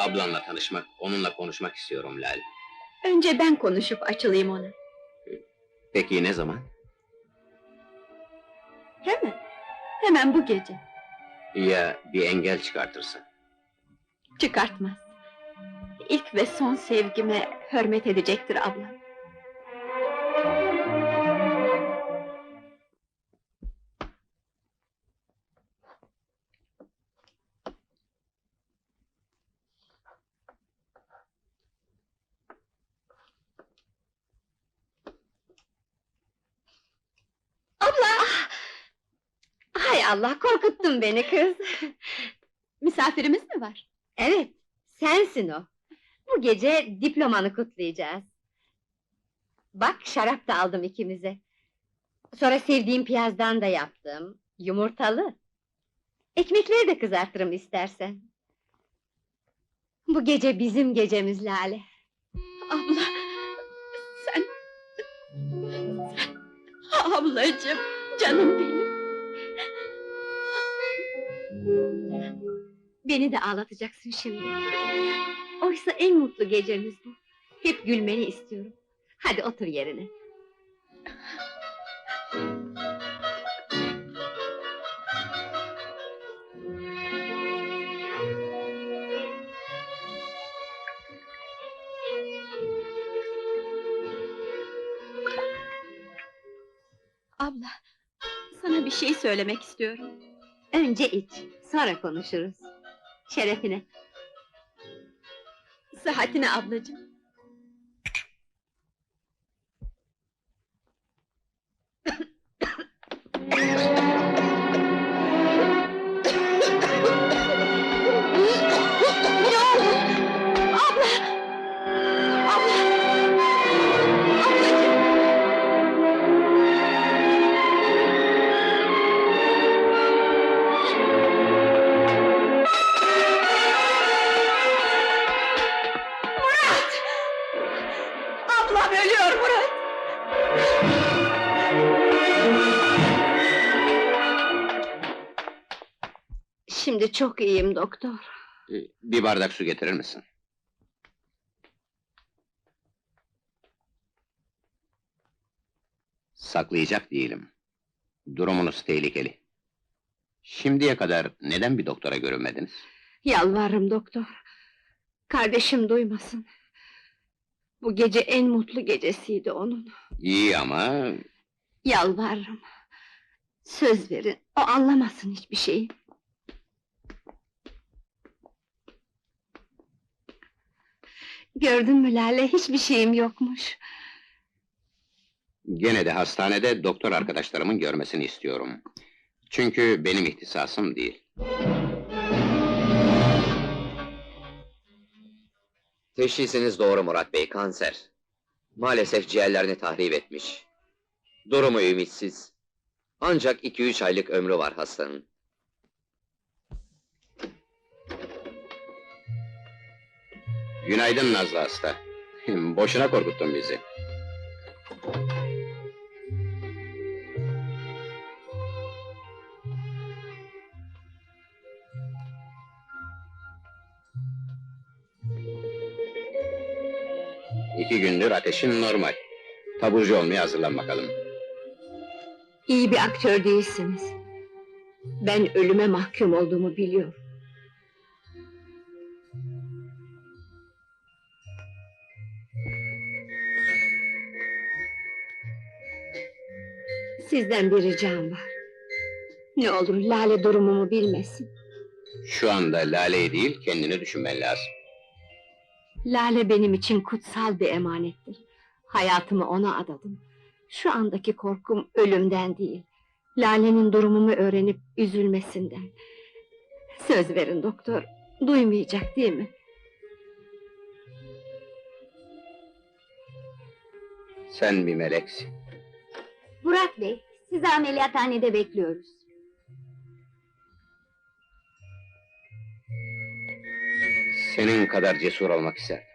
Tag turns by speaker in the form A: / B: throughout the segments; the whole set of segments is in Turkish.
A: Ablanla tanışmak, onunla konuşmak istiyorum Lale.
B: Önce ben konuşup açılayım ona.
A: Peki ne zaman?
B: Hemen. Hemen bu gece.
A: Ya bir engel çıkartırsa?
B: Çıkartmaz. İlk ve son sevgime hürmet edecektir abla. Allah, korkuttun beni kız. Misafirimiz mi var?
C: Evet, sensin o. Bu gece diplomanı kutlayacağız. Bak şarap da aldım ikimize. Sonra sevdiğim piyazdan da yaptım. Yumurtalı. Ekmekleri de kızartırım istersen. Bu gece bizim gecemiz Lale.
B: Abla, sen... sen... Ablacığım, canım benim.
C: Beni de ağlatacaksın şimdi. Oysa en mutlu gecemiz bu. Hep gülmeni istiyorum. Hadi otur yerine.
B: Abla, sana bir şey söylemek istiyorum.
C: Önce iç, sonra konuşuruz. Şerefine.
B: Sıhhatine ablacığım.
C: Şimdi çok iyiyim doktor.
A: Ee, Bir bardak su getirir misin? Saklayacak değilim. Durumunuz tehlikeli. Şimdiye kadar neden bir doktora görünmediniz?
C: Yalvarırım doktor. Kardeşim duymasın. Bu gece en mutlu gecesiydi onun.
A: İyi ama
C: Yalvarırım. Söz verin, o anlamasın hiçbir şeyi. Gördün mü Lale, hiçbir şeyim yokmuş.
A: gene de hastanede doktor arkadaşlarımın görmesini istiyorum. Çünkü benim ihtisasım değil.
D: Teşhisiniz doğru Murat Bey, kanser. Maalesef ciğerlerini tahrip etmiş. Durumu ümitsiz. Ancak iki üç aylık ömrü var hastanın.
A: Günaydın Nazlı hasta. Boşuna korkuttun bizi. İki gündür ateşin normal. Taburcu olmaya hazırlan bakalım.
C: İyi bir aktör değilsiniz. Ben ölüme mahkum olduğumu biliyorum. Sizden bir ricam var. Ne olur Lale durumumu bilmesin.
A: Şu anda Lale'yi değil, kendini düşünmen lazım.
C: Lale benim için kutsal bir emanettir. Hayatımı ona adadım. Şu andaki korkum ölümden değil. Lale'nin durumumu öğrenip üzülmesinden. Söz verin doktor, duymayacak değil mi?
A: Sen bir meleksin.
C: Murat Bey, sizi ameliyathanede bekliyoruz.
A: Senin kadar cesur olmak isterdim.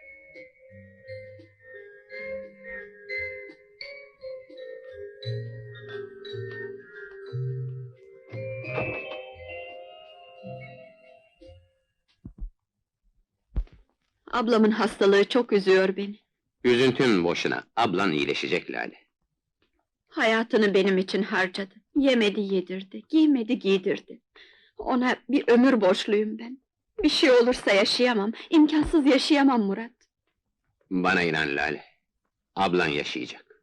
B: Ablamın hastalığı çok üzüyor beni.
A: Üzüntün boşuna, ablan iyileşecek Lale.
B: Hayatını benim için harcadı. Yemedi yedirdi, giymedi giydirdi. Ona bir ömür borçluyum ben. Bir şey olursa yaşayamam, imkansız yaşayamam Murat.
A: Bana inan Lale. Ablan yaşayacak.